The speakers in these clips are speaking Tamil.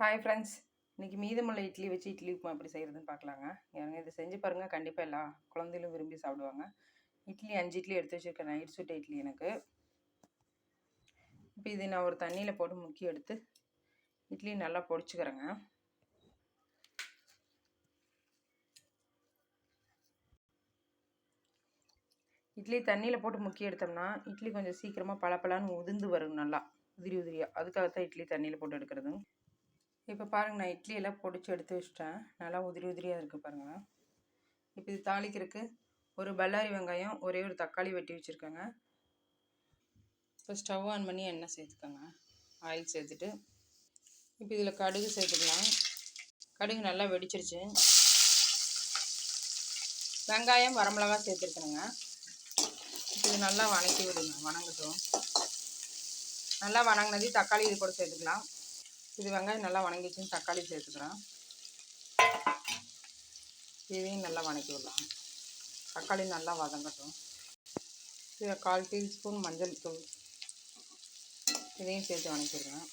ஹாய் ஃப்ரெண்ட்ஸ் இன்றைக்கி மீதமுள்ள இட்லி வச்சு இட்லி உப்புமா எப்படி செய்கிறதுன்னு பார்க்கலாங்க. எனக்கு இதை செஞ்சு பாருங்கள் கண்டிப்பாக எல்லா குழந்தைகளும் விரும்பி சாப்பிடுவாங்க. இட்லி அஞ்சு இட்லி எடுத்து வச்சுருக்கேன். நைட் சுட்ட இட்லி எனக்கு. இப்போ இதை நான் ஒரு தண்ணியில் போட்டு முக்கி எடுத்து இட்லி நல்லா பொடிச்சுக்கிறேங்க. இட்லி தண்ணியில் போட்டு முக்கி எடுத்தோம்னா இட்லி கொஞ்சம் சீக்கிரமாக பளபளன்னு உதிர்ந்து வரும் நல்லா. உதிரி உதிரியாக அதுக்காகத்தான் இட்லி தண்ணியில் போட்டு எடுக்கிறது இப்போ பாருங்கள் நான் இட்லி எல்லாம் பொடிச்சு எடுத்து வச்சிட்டேன். நல்லா உதிரி உதிரியாக இருக்குது பாருங்கள் இப்போ இது தாளிக்கிறதுக்கு ஒரு பல்லாரி வெங்காயம் ஒரே ஒரு தக்காளி வெட்டி வச்சுருக்கேங்க. இப்போ ஸ்டவ் ஆன் பண்ணி எண்ணெய் சேர்த்துக்கோங்க. ஆயில் சேர்த்துட்டு. இப்போ இதில் கடுகு சேர்த்துக்கலாம். கடுகு நல்லா வெடிச்சிருச்சு. வெங்காயம் வரமிளகா சேர்த்துருக்கணுங்க. இப்போ இது நல்லா வணக்கி விடுங்க வணங்கட்டும். நல்லா வணங்கினது தக்காளி இது கூட சேர்த்துக்கலாம். இது வெங்காயம் நல்லா வணங்கிச்சுன்னு தக்காளி சேர்த்துக்கிறேன். இதையும் நல்லா வணக்கி விடலாம். தக்காளி நல்லா வதங்கட்டும். இதில் கால் டீஸ்பூன் மஞ்சள் தூள். இதையும் சேர்த்து வணக்கிடுறேன்.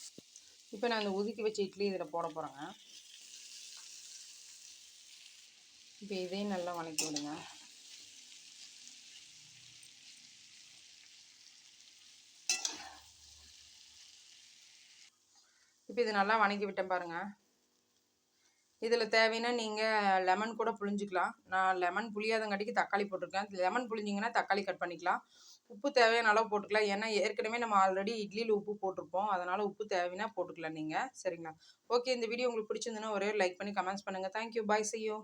இப்போ நான் இந்த ஒதுக்கி வச்ச இட்லி இதில் போட போகிறேங்க இப்போ இதையும் நல்லா வணக்கி விடுங்க. இப்போ இது நல்லா வணக்கி விட்டேன் பாருங்கள் இதில் தேவைன்னா நீங்கள் லெமன் கூட புளிஞ்சிக்கலாம் நான் லெமன் புளியாதங்காட்டிக்கு தக்காளி போட்டிருக்கேன். லெமன் புழிஞ்சிங்கன்னா தக்காளி கட் பண்ணிக்கலாம். உப்பு தேவையான அளவு போட்டுக்கலாம். ஏன்னா ஏற்கனவே நம்ம ஆல்ரெடி இட்லியில் உப்பு போட்டிருப்போம். அதனால் உப்பு தேவைன்னா போட்டுக்கலாம் நீங்கள் சரிங்களா? ஓகே இந்த வீடியோ உங்களுக்கு பிடிச்சிருந்துன்னா ஒரே லைக் பண்ணி கமெண்ட்ஸ் பண்ணுங்கள் தேங்க்யூ பாய் செய்யும்